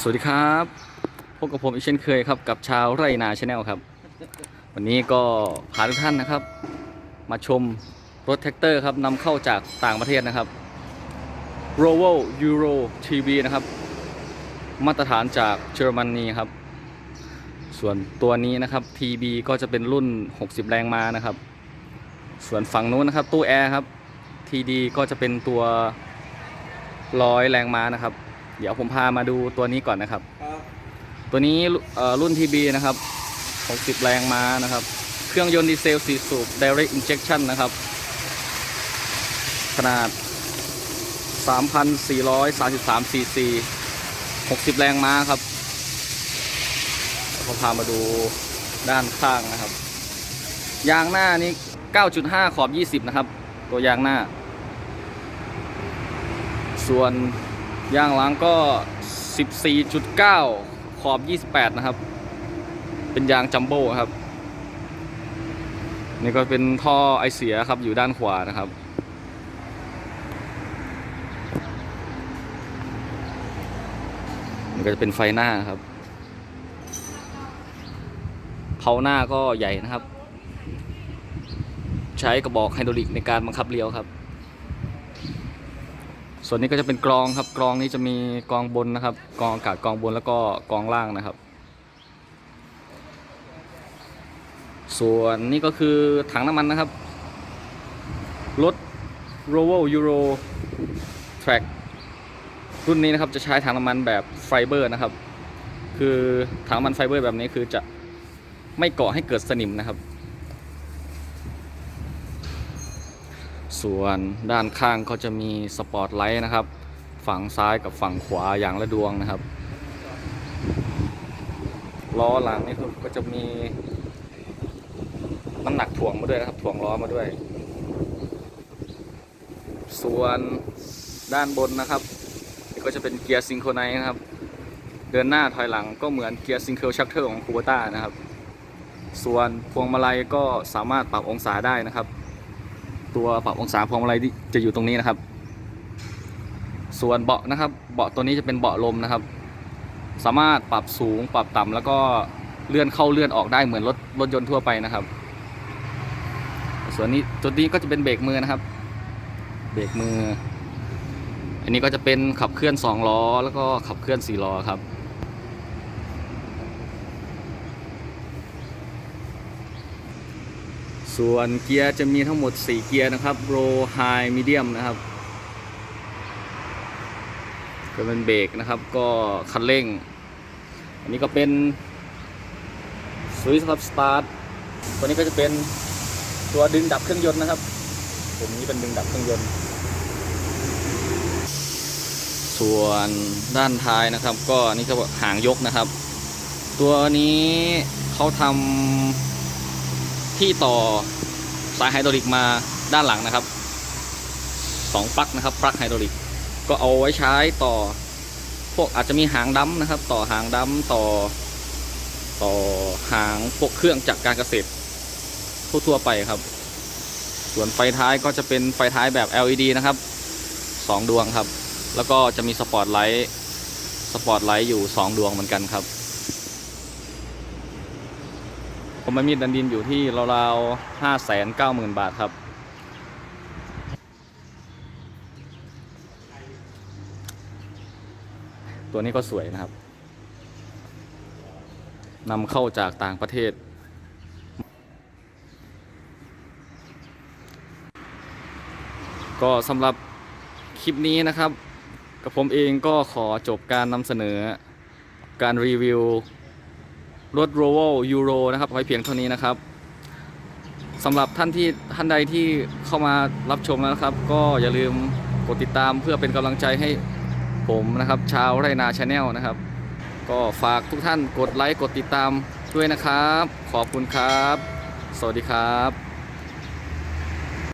สวัสดีครับพบกับผมอีกเช่นเคยครับกับชาวไรนาชาแนลครับ วันนี้ก็พาทุกท่านนะครับ มาชมรถแท็กเตอร์ครับนำเข้าจากต่างประเทศนะครับ r o v o Euro TV นะครับ มาตรฐานจากเยอรมนีครับ ส่วนตัวนี้นะครับ TB ก็จะเป็นรุ่น 60 แรงม้านะครับ ส่วนฝั่งนู้นนะครับตู้แอร์ครับ TD ก็จะเป็นตัวร้อยแรงม้านะครับ เดี๋ยวผมพามาดูตัวนี้ก่อนนะครับครับตัวนี้เอ่อรุ่น TB นะครับ 60 แรงม้านะครับ เครื่องยนต์ดีเซล4สูบ Direct Injection นะครับ ขนาด 3,433 cc 60 แรงม้าครับแล้วผมพามาดูด้านข้างนะครับ ยางหน้านี่9.5 ขอบ 20 นะครับ ตัวยางหน้า ส่วน ยางหลังก็ 14.9 ขอบ 28 นะครับ เป็นยางจัมโบ้ครับ นี่ก็เป็นท่อไอเสียครับอยู่ด้านขวานะครับ นี่ก็จะเป็นไฟหน้าครับเผาหน้าก็ใหญ่นะครับ ใช้กระบอกไฮดรอลิกในการบังคับเลี้ยวครับ ส่วนนี้ก็จะเป็นกรองครับกรองนี้จะมีกรองบนนะครับกรองอากาศกรองบนแล้วก็กรองล่างนะครับ ส่วนนี้ก็คือถังน้ำมันนะครับรถ r o v o Euro Track รุ่นนี้นะครับจะใช้ถังน้ำมันแบบไฟเบอร์นะครับ คือถังน้ำมันไฟเบอร์แบบนี้คือจะไม่ก่อให้เกิดสนิมนะครับ ส่วนด้านข้างก็จะมีสปอตไลท์นะครับ ฝั่งซ้ายกับฝั่งขวาอย่างละดวงนะครับ ล้อหลังนี่ก็จะมีน้ำหนักถ่วงมาด้วยนะครับถ่วงล้อมาด้วย ส่วนด้านบนนะครับก็จะเป็นเกียร์ซิงโครไนซ์นะครับ เดินหน้าถอยหลังก็เหมือนเกียร์ซิงเกิลชักเทอร์ของคูเบต้านะครับ ส่วนพวงมาลัยก็สามารถปรับองศาได้นะครับ ตัวปรับองศาพวงมาลัยที่จะอยู่ตรงนี้นะครับ ส่วนเบาะนะครับ เบาะตัวนี้จะเป็นเบาะลมนะครับ สามารถปรับสูงปรับต่ำแล้วก็เลื่อนเข้าเลื่อนออกได้เหมือนรถรถยนต์ทั่วไปนะครับ ส่วนนี้ตัวนี้ก็จะเป็นเบรกมือนะครับ เบรกมือ อันนี้ก็จะเป็นขับเคลื่อน2ล้อแล้วก็ขับเคลื่อน4ล้อครับ ส่วนเกียร์จะมีทั้งหมด 4 เกียร์นะครับ low high medium นะครับก็เป็นเบรกนะครับก็คันเร่ง อันนี้ก็เป็นสวิตช์ครับสตาร์ทตัวนี้ก็จะเป็นตัวดึงดับเครื่องยนต์นะครับตัวนี้เป็นดึงดับเครื่องยนต์ ส่วนด้านท้ายนะครับ ก็นี่ก็หางยกนะครับ ตัวนี้เขาทำ ที่ต่อสายไฮดรอลิกมาด้านหลังนะครับสองปลั๊กนะครับปลั๊กไฮดรอลิกก็เอาไว้ใช้ต่อ พวกอาจจะมีหางดั้มนะครับ ต่อหางดั้มต่อ ต่อหางพวกเครื่องจักรการเกษตรทั่วๆไปครับ ส่วนไฟท้ายก็จะเป็นไฟท้ายแบบ LED นะครับสองดวงครับ แล้วก็จะมีสปอตไลท์สปอตไลท์อยู่สองดวงเหมือนกันครับ ผมมันมีดันดินอยู่ที่ราวๆห้าแสนเก้าหมื่นบาทครับ ตัวนี้ก็สวยนะครับนำเข้าจากต่างประเทศ ก็สำหรับคลิปนี้นะครับ กับผมเองก็ขอจบการนำเสนอการรีวิว รถโรเวลยูโรนะครับไว้เพียงเท่านี้นะครับสำหรับท่านที่ท่านใดที่เข้ามารับชมแล้วนะครับ ก็อย่าลืมกดติดตามเพื่อเป็นกำลังใจให้ผมนะครับ ชาวไรนาชาแนลนะครับ ก็ฝากทุกท่านกดไลค์กดติดตามด้วยนะครับ ขอบคุณครับ สวัสดีครับ